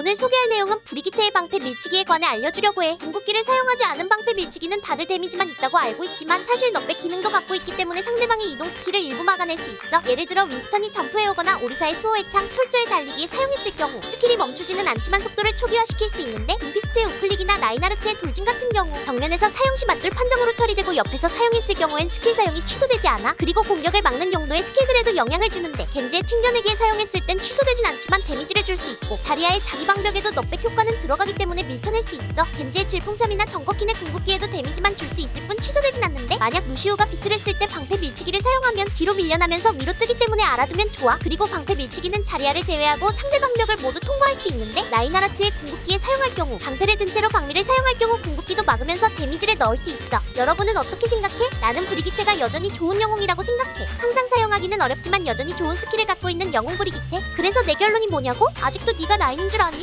오늘 소개할 내용은 브리기테의 방패 밀치기에 관해 알려주려고 해. 궁극기를 사용하지 않은 방패 밀치기는 다들 데미지만 있다고 알고 있지만 사실 넉백 기능도 갖고 있기 때문에 상대방의 이동 스킬을 일부 막아낼 수 있어. 예를 들어 윈스턴이 점프해 오거나 오리사의 수호의 창, 톨저의 달리기에 사용했을 경우 스킬이 멈추지는 않지만 속도를 초기화시킬 수 있는데 둠피 우클릭이나 라인하르트의 돌진 같은 경우 정면에서 사용 시 맞돌 판정으로 처리되고 옆에서 사용했을 경우엔 스킬 사용이 취소되지 않아. 그리고 공격을 막는 용도의 스킬들에도 영향을 주는데 겐지의 튕겨내기에 사용했을 땐 취소되진 않지만 데미지를 줄 수 있고 자리아의 자기 방벽에도 넉백 효과는 들어가기 때문에 밀쳐낼 수 있어. 겐지의 질풍참이나 정거킨의 궁극기에도 데미지만 줄 수 있을 뿐 취소되진 않 는데 만약 루시오가 비트를 쓸 때 방패 밀치기를 사용하면 뒤로 밀려나면서 위로 뜨기 때문에 알아두면 좋아. 그리고 방패 밀치기는 자리아를 제외하고 상대 방벽을 모두 통과할 수 있는데 라인하르트의 궁극기에 사용할 경우 방패를 든 채로 방미를 사용할 경우 궁극기도 막으면서 데미지를 넣을 수 있어. 여러분은 어떻게 생각해? 나는 브리기테가 여전히 좋은 영웅이라고 생각해. 항상 사용하기는 어렵지만 여전히 좋은 스킬을 갖고 있는 영웅 브리기테. 그래서 내 결론이 뭐냐고? 아직도 네가 라인인 줄 아니?